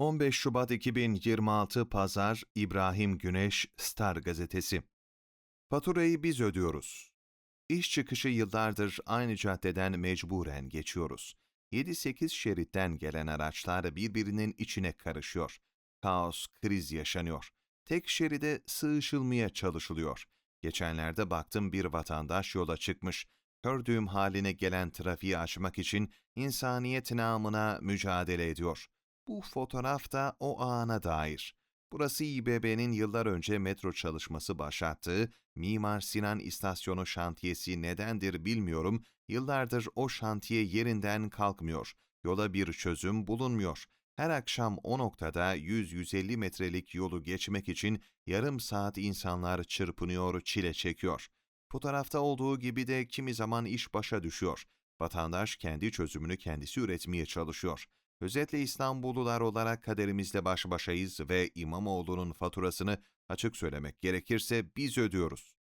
15 Şubat 2026 Pazar İbrahim Güneş Star Gazetesi Faturayı biz ödüyoruz. İş çıkışı yıllardır aynı caddeden mecburen geçiyoruz. 7-8 şeritten gelen araçlar birbirinin içine karışıyor. Kaos, kriz yaşanıyor. Tek şeride sığışılmaya çalışılıyor. Geçenlerde baktım bir vatandaş yola çıkmış. Gördüğüm haline gelen trafiği açmak için insaniyet namına mücadele ediyor. Bu fotoğraf da o ana dair. Burası İBB'nin yıllar önce metro çalışması başlattığı Mimar Sinan İstasyonu şantiyesi nedendir bilmiyorum, yıllardır o şantiye yerinden kalkmıyor. Yola bir çözüm bulunmuyor. Her akşam o noktada 100-150 metrelik yolu geçmek için yarım saat insanlar çırpınıyor, çile çekiyor. Fotoğrafta olduğu gibi de kimi zaman iş başa düşüyor. Vatandaş kendi çözümünü kendisi üretmeye çalışıyor. Özetle İstanbullular olarak kaderimizle baş başayız ve İmamoğlu'nun faturasını açık söylemek gerekirse biz ödüyoruz.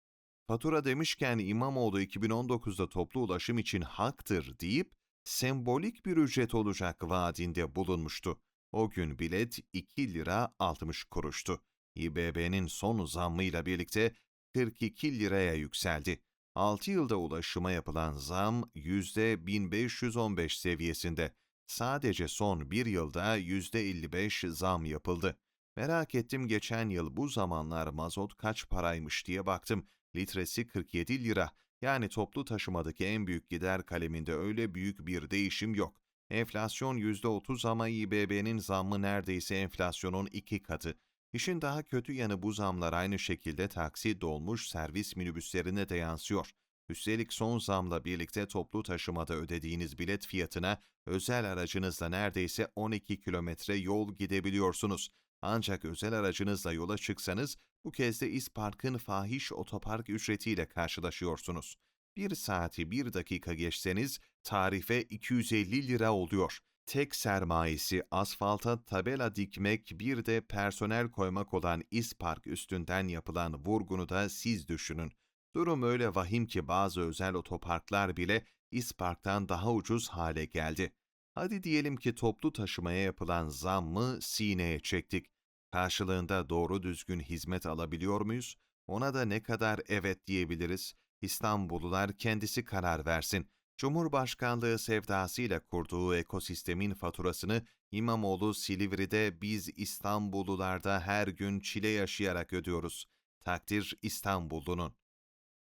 Fatura demişken İmamoğlu 2019'da toplu ulaşım için haktır deyip sembolik bir ücret olacak vaadinde bulunmuştu. O gün bilet 2 lira 60 kuruştu. İBB'nin son zammıyla birlikte 42 liraya yükseldi. 6 yılda ulaşıma yapılan zam %1515 seviyesinde. Sadece son bir yılda %55 zam yapıldı. Merak ettim geçen yıl bu zamanlar mazot kaç paraymış diye baktım. Litresi 47 lira. Yani toplu taşımadaki en büyük gider kaleminde öyle büyük bir değişim yok. Enflasyon %30 ama İBB'nin zammı neredeyse enflasyonun iki katı. İşin daha kötü yanı bu zamlar aynı şekilde taksi, dolmuş, servis minibüslerine de yansıyor. Üstelik son zamla birlikte toplu taşımada ödediğiniz bilet fiyatına özel aracınızla neredeyse 12 kilometre yol gidebiliyorsunuz. Ancak özel aracınızla yola çıksanız bu kez de İspark'ın fahiş otopark ücretiyle karşılaşıyorsunuz. Bir saati bir dakika geçseniz tarife 250 lira oluyor. Tek sermayesi asfalta tabela dikmek bir de personel koymak olan İspark üstünden yapılan vurgunu da siz düşünün. Durum öyle vahim ki bazı özel otoparklar bile İspark'tan daha ucuz hale geldi. Hadi diyelim ki toplu taşımaya yapılan zammı sineye çektik. Karşılığında doğru düzgün hizmet alabiliyor muyuz? Ona da ne kadar evet diyebiliriz? İstanbullular kendisi karar versin. Cumhurbaşkanlığı sevdasıyla kurduğu ekosistemin faturasını İmamoğlu Silivri'de biz İstanbullularda her gün çile yaşayarak ödüyoruz. Takdir İstanbullunun.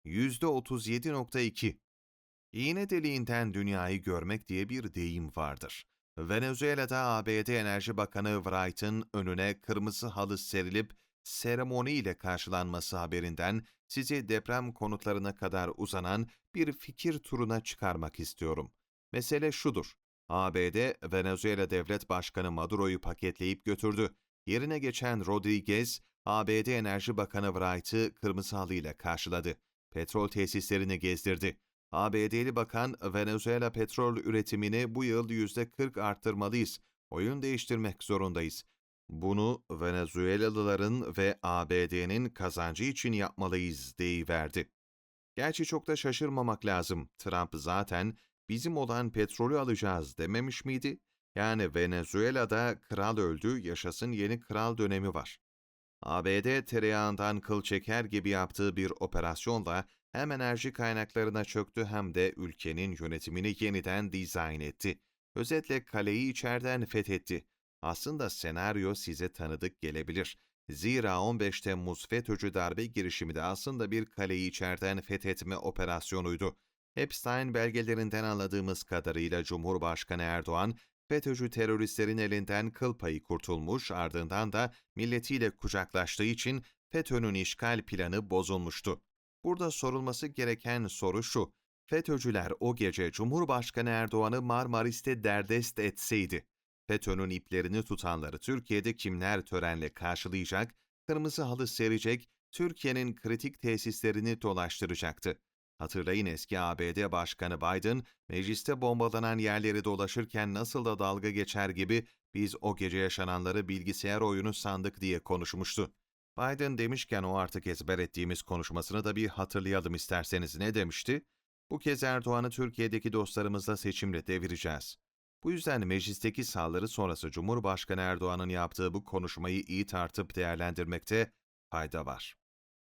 %37.2 İğne deliğinden dünyayı görmek diye bir deyim vardır. Venezuela'da ABD Enerji Bakanı Wright'ın önüne kırmızı halı serilip seremoniyle karşılanması haberinden sizi deprem konutlarına kadar uzanan bir fikir turuna çıkarmak istiyorum. Mesele şudur. ABD, Venezuela Devlet Başkanı Maduro'yu paketleyip götürdü. Yerine geçen Rodriguez, ABD Enerji Bakanı Wright'ı kırmızı halıyla karşıladı. Petrol tesislerini gezdirdi. ABD'li bakan Venezuela petrol üretimini bu yıl %40 arttırmalıyız. Oyun değiştirmek zorundayız. Bunu Venezuelalıların ve ABD'nin kazancı için yapmalıyız deyiverdi. Gerçi çok da şaşırmamak lazım. Trump zaten bizim olan petrolü alacağız dememiş miydi? Yani Venezuela'da kral öldü, yaşasın yeni kral dönemi var. ABD tereyağından kıl çeker gibi yaptığı bir operasyonla hem enerji kaynaklarına çöktü hem de ülkenin yönetimini yeniden dizayn etti. Özetle kaleyi içeriden fethetti. Aslında senaryo size tanıdık gelebilir. Zira 15 Temmuz FETÖ'cü darbe girişimi de aslında bir kaleyi içeriden fethetme operasyonuydu. Epstein belgelerinden anladığımız kadarıyla Cumhurbaşkanı Erdoğan, FETÖ'cü teröristlerin elinden kıl payı kurtulmuş ardından da milletiyle kucaklaştığı için FETÖ'nün işgal planı bozulmuştu. Burada sorulması gereken soru şu, FETÖ'cüler o gece Cumhurbaşkanı Erdoğan'ı Marmaris'te derdest etseydi, FETÖ'nün iplerini tutanları Türkiye'de kimler törenle karşılayacak, kırmızı halı serecek, Türkiye'nin kritik tesislerini dolaştıracaktı. Hatırlayın eski ABD Başkanı Biden, mecliste bombalanan yerleri dolaşırken nasıl da dalga geçer gibi biz o gece yaşananları bilgisayar oyunu sandık diye konuşmuştu. Biden demişken o artık ezber ettiğimiz konuşmasını da bir hatırlayalım isterseniz ne demişti? Bu kez Erdoğan'ı Türkiye'deki dostlarımızla seçimle devireceğiz. Bu yüzden meclisteki saldırı sonrası Cumhurbaşkanı Erdoğan'ın yaptığı bu konuşmayı iyi tartıp değerlendirmekte fayda var.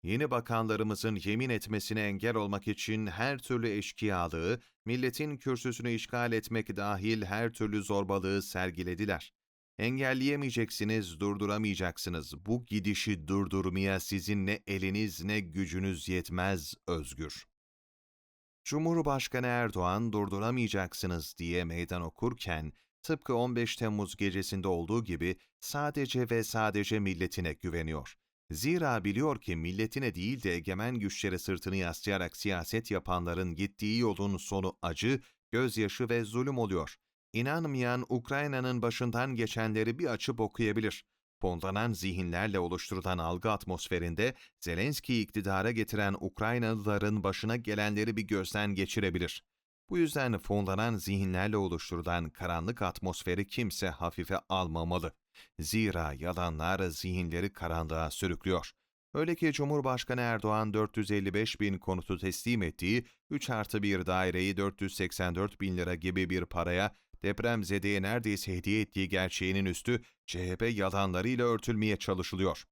Yeni bakanlarımızın yemin etmesine engel olmak için her türlü eşkıyalığı, milletin kürsüsünü işgal etmek dahil her türlü zorbalığı sergilediler. Engelleyemeyeceksiniz, durduramayacaksınız. Bu gidişi durdurmaya sizin ne eliniz ne gücünüz yetmez özgür. Cumhurbaşkanı Erdoğan durduramayacaksınız diye meydan okurken, tıpkı 15 Temmuz gecesinde olduğu gibi sadece ve sadece milletine güveniyor. Zira biliyor ki milletine değil de egemen güçlere sırtını yaslayarak siyaset yapanların gittiği yolun sonu acı, gözyaşı ve zulüm oluyor. İnanmayan Ukrayna'nın başından geçenleri bir açıp okuyabilir. Fonlanan zihinlerle oluşturulan algı atmosferinde Zelenski'yi iktidara getiren Ukraynalıların başına gelenleri bir gözden geçirebilir. Bu yüzden fonlanan zihinlerle oluşturulan karanlık atmosferi kimse hafife almamalı. Zira yalanlar zihinleri karanlığa sürüklüyor. Öyle ki Cumhurbaşkanı Erdoğan 455 bin konutu teslim ettiği 3 artı 1 daireyi 484 bin lira gibi bir paraya depremzedeye neredeyse hediye ettiği gerçeğinin üstü CHP yalanlarıyla örtülmeye çalışılıyor.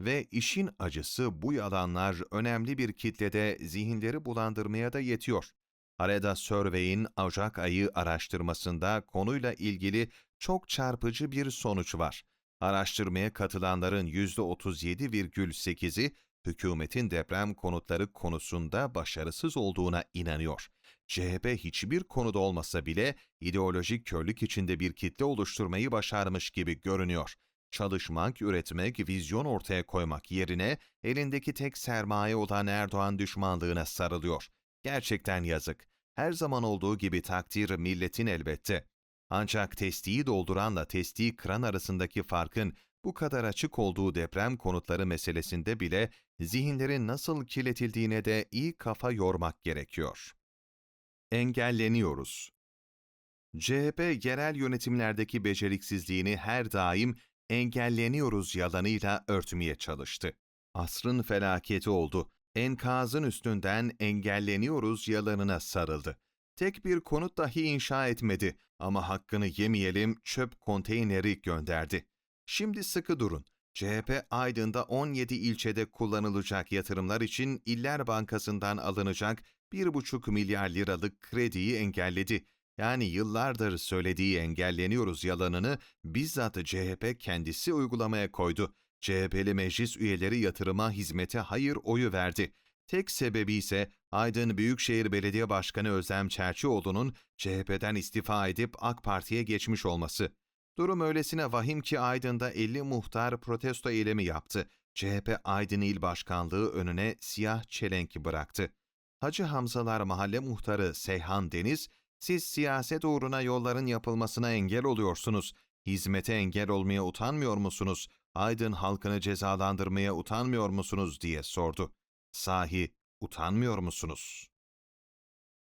Ve işin acısı bu yalanlar önemli bir kitlede zihinleri bulandırmaya da yetiyor. Areda Survey'in Ocak ayı araştırmasında konuyla ilgili çok çarpıcı bir sonuç var. Araştırmaya katılanların %37,8'i hükümetin deprem konutları konusunda başarısız olduğuna inanıyor. CHP hiçbir konuda olmasa bile ideolojik körlük içinde bir kitle oluşturmayı başarmış gibi görünüyor. Çalışmak, üretmek, vizyon ortaya koymak yerine elindeki tek sermaye olan Erdoğan düşmanlığına sarılıyor. Gerçekten yazık. Her zaman olduğu gibi takdir milletin elbette. Ancak testiyi dolduranla testiyi kıran arasındaki farkın bu kadar açık olduğu deprem konutları meselesinde bile zihinlerin nasıl kirletildiğine de iyi kafa yormak gerekiyor. Engelleniyoruz. CHP yerel yönetimlerdeki beceriksizliğini her daim engelleniyoruz yalanıyla örtmeye çalıştı. Asrın felaketi oldu. Enkazın üstünden engelleniyoruz yalanına sarıldı. Tek bir konut dahi inşa etmedi ama hakkını yemeyelim çöp konteyneri gönderdi. Şimdi sıkı durun. CHP Aydın'da 17 ilçede kullanılacak yatırımlar için İller Bankası'ndan alınacak 1,5 milyar liralık krediyi engelledi. Yani yıllardır söylediği engelleniyoruz yalanını bizzat CHP kendisi uygulamaya koydu. CHP'li meclis üyeleri yatırıma hizmete hayır oyu verdi. Tek sebebi ise Aydın Büyükşehir Belediye Başkanı Özlem Çerçioğlu'nun CHP'den istifa edip AK Parti'ye geçmiş olması. Durum öylesine vahim ki Aydın'da 50 muhtar protesto eylemi yaptı. CHP Aydın İl Başkanlığı önüne siyah çelenk bıraktı. Hacı Hamzalar Mahalle Muhtarı Seyhan Deniz, siz siyaset uğruna yolların yapılmasına engel oluyorsunuz. Hizmete engel olmaya utanmıyor musunuz? Aydın halkını cezalandırmaya utanmıyor musunuz diye sordu. Sahi utanmıyor musunuz?